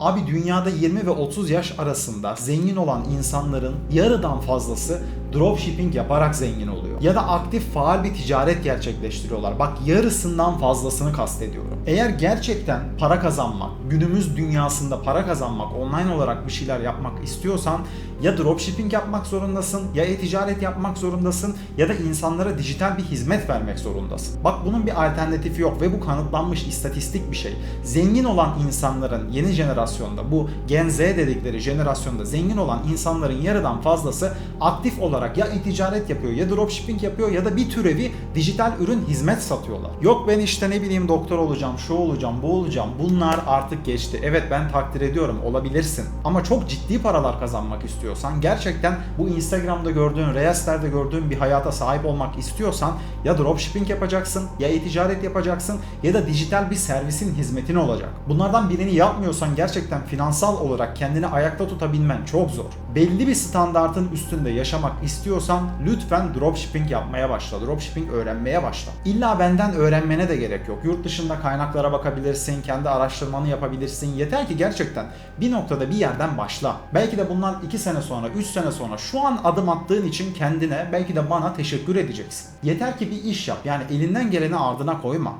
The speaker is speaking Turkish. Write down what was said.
Abi dünyada 20 ve 30 yaş arasında zengin olan insanların yarıdan fazlası dropshipping yaparak zengin oluyor. Ya da aktif faal bir ticaret gerçekleştiriyorlar. Bak yarısından fazlasını kastediyorum. Eğer gerçekten para kazanmak, günümüz dünyasında para kazanmak, online olarak bir şeyler yapmak istiyorsan ya dropshipping yapmak zorundasın, ya e-ticaret yapmak zorundasın ya da insanlara dijital bir hizmet vermek zorundasın. Bak bunun bir alternatifi yok ve bu kanıtlanmış istatistik bir şey. Zengin olan insanların yeni jenerasyonda bu Gen Z dedikleri jenerasyonda zengin olan insanların yarıdan fazlası aktif olarak ya e-ticaret yapıyor ya dropshipping yapıyor ya da bir türevi dijital ürün hizmet satıyorlar. Yok ben işte ne bileyim doktor olacağım, şu olacağım, bu olacağım. Bunlar artık geçti. Evet ben takdir ediyorum olabilirsin. Ama çok ciddi paralar kazanmak istiyorsan, gerçekten bu Instagram'da gördüğün, Reels'lerde gördüğün bir hayata sahip olmak istiyorsan ya dropshipping yapacaksın, ya e-ticaret yapacaksın ya da dijital bir servisin hizmetin olacak. Bunlardan birini yapmıyorsan gerçekten finansal olarak kendini ayakta tutabilmen çok zor. Belli bir standartın üstünde yaşamak istiyorsan lütfen dropshipping yapmaya başla. Dropshipping öğrenmeye başla. İlla benden öğrenmene de gerek yok. Yurt dışında kaynaklara bakabilirsin, kendi araştırmanı yapabilirsin. Yeter ki gerçekten bir noktada bir yerden başla. Belki de bundan 2 sene sonra, 3 sene sonra şu an adım attığın için kendine belki de bana teşekkür edeceksin. Yeter ki bir iş yap. Yani elinden geleni ardına koyma.